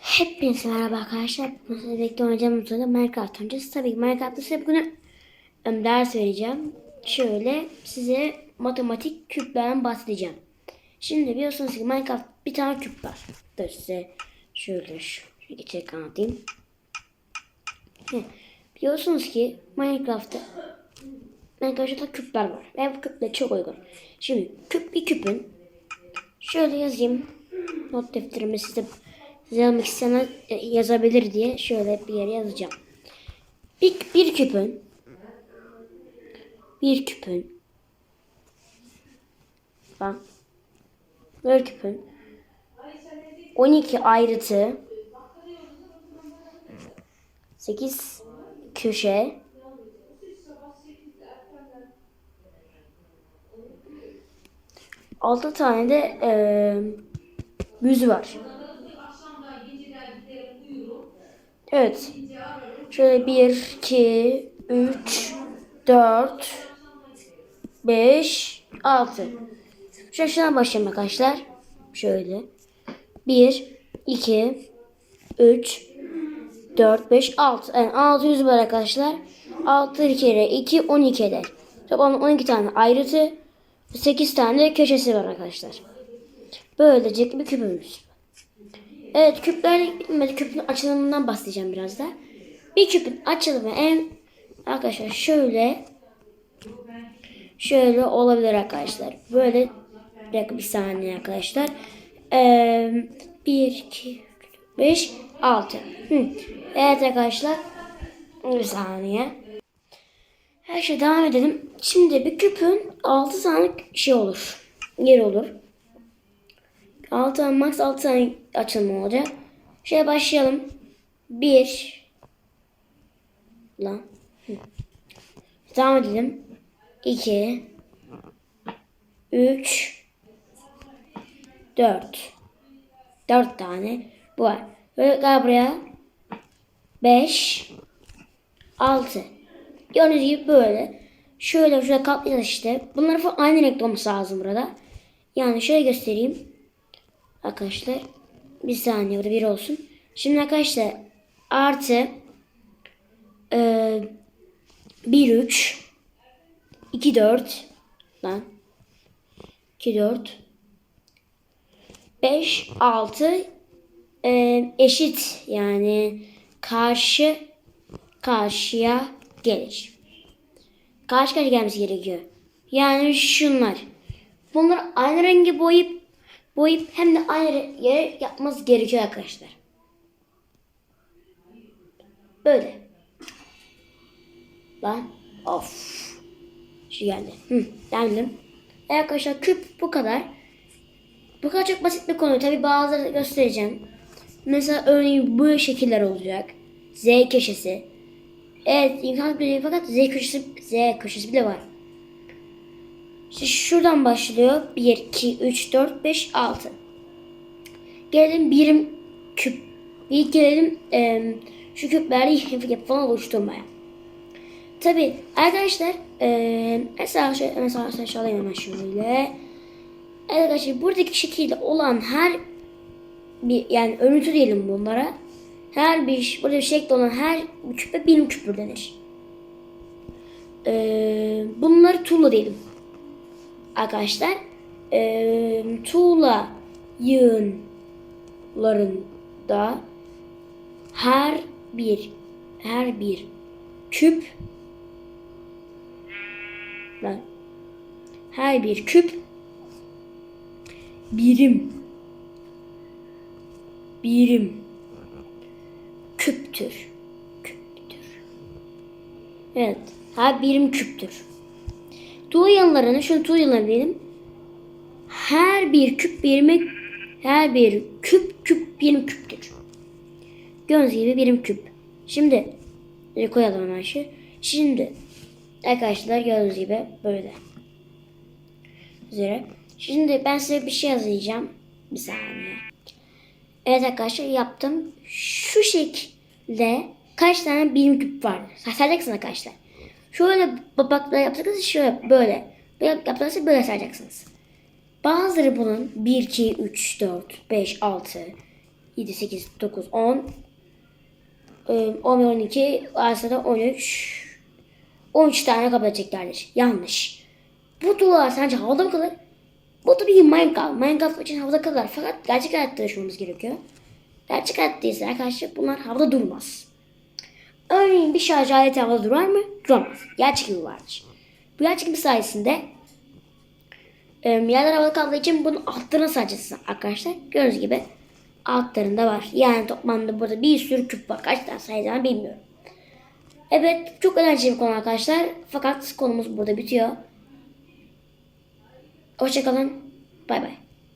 Hepinize merhaba arkadaşlar. Mesela bekle oynayacağım sırada Minecraft oynayacağız. Tabii ki Minecraft'ta size bugün ders vereceğim. Şöyle size matematik küplerden bahsedeceğim. Şimdi biliyorsunuz ki Minecraft bir tane küp var. Dur size şöyle şu geçerek anlatayım. Biliyorsunuz ki Minecraft'ta Minecraft'ta küpler var. Ve bu küpler çok uygun. Şimdi küp bir küpün şöyle yazayım. Not defterime size yazmak isteyenler e, yazabilir diye şöyle bir yere yazacağım. Bir, bir küpün bir küpün bak bir küpün 12 ayrıtı 8 köşe altı tane de eee yüzü var. Evet. Şöyle 1, 2, 3, 4, 5, 6. Şöyle şuna başlayalım arkadaşlar. Şöyle. 1, 2, 3, 4, 5, 6. Yani 600 var arkadaşlar. 6 kere 2, 12 eder. Toplam 12 tane ayrıtı. 8 tane köşesi var arkadaşlar. Böylece bir küpümüz. Evet küplerle bitmedi. Küpün açılımından bahsedeceğim biraz da. Bir küpün açılımı en arkadaşlar şöyle şöyle olabilir arkadaşlar. Böyle bir bir saniye arkadaşlar. Ee, 1, 2, 5, 6. Hı. Evet arkadaşlar. Bir saniye. Her şey devam edelim. Şimdi bir küpün 6 tane şey olur. Yer olur. 6 tane max 6 tane açılma olacak. Şöyle başlayalım. 1 Lan. Devam edelim. 2 3 4 4 tane bu var. Böyle gel buraya 5 6 Gördüğünüz gibi böyle. Şöyle şöyle katlayacağız işte. Bunlar aynı renkte olması lazım burada. Yani şöyle göstereyim. Arkadaşlar bir saniye burada bir olsun. Şimdi arkadaşlar artı e, 1 3 2 4 lan 2 4 5 6 e, eşit yani karşı karşıya gelir. Karşı karşıya gelmesi gerekiyor. Yani şunlar. Bunları aynı rengi boyayıp boyayıp hem de aynı yere yapması gerekiyor arkadaşlar. Böyle. Lan of. Şu geldi. Hı, geldim. E arkadaşlar küp bu kadar. Bu kadar çok basit bir konu. Tabi bazıları göstereceğim. Mesela örneğin bu şekiller olacak. Z köşesi. Evet imkan bile fakat Z köşesi, Z köşesi bile var. Şuradan başlıyor. 1, 2, 3, 4, 5, 6. Gelelim birim küp. Bir gelelim e, şu küpleri falan oluşturmaya. Tabi arkadaşlar e, mesela şöyle, mesela şöyle alayım hemen şöyle. Arkadaşlar buradaki şekilde olan her bir yani örüntü diyelim bunlara. Her bir burada bir şekilde olan her küpe birim küpür denir. Ee, bunları tuğla diyelim. Arkadaşlar ee, tuğla yığınlarında her bir her bir küp her bir küp birim birim küptür. Küptür. Evet. Her birim küptür. Tuğla yanlarına şunu diyelim. Her bir küp birimi her bir küp küp birim küptür. Gördüğünüz gibi birim küp. Şimdi e, koyalım hemen şu. Şimdi arkadaşlar gördüğünüz gibi böyle. Üzere. Şimdi ben size bir şey yazayacağım. Bir saniye. Evet arkadaşlar yaptım. Şu şekilde kaç tane birim küp var? Sayacaksınız arkadaşlar. Şöyle bakla yapacaksınız şöyle böyle. Böyle yapacaksınız böyle sayacaksınız. Bazıları bunun 1, 2, 3, 4, 5, 6, 7, 8, 9, 10, e, 11, 12, varsa da 13, 13 tane kabul edeceklerdir. Yanlış. Bu tuğlalar sence havada mı kalır? Bu tabii ki Minecraft. Minecraft için havada kalır. Fakat gerçek hayatta yaşamamız gerekiyor. Gerçek hayatta ise arkadaşlar bunlar havada durmaz. Örneğin bir şarj aleti havada durar mı? Duramaz. Gerçek gibi vardır. Bu gerçek gibi sayesinde e, yerler havada kaldığı için bunun altlarına sadece arkadaşlar. Gördüğünüz gibi altlarında var. Yani toplamda burada bir sürü küp var. Kaç tane sayacağını bilmiyorum. Evet çok önemli bir konu arkadaşlar. Fakat konumuz burada bitiyor. Hoşçakalın. Bay bay.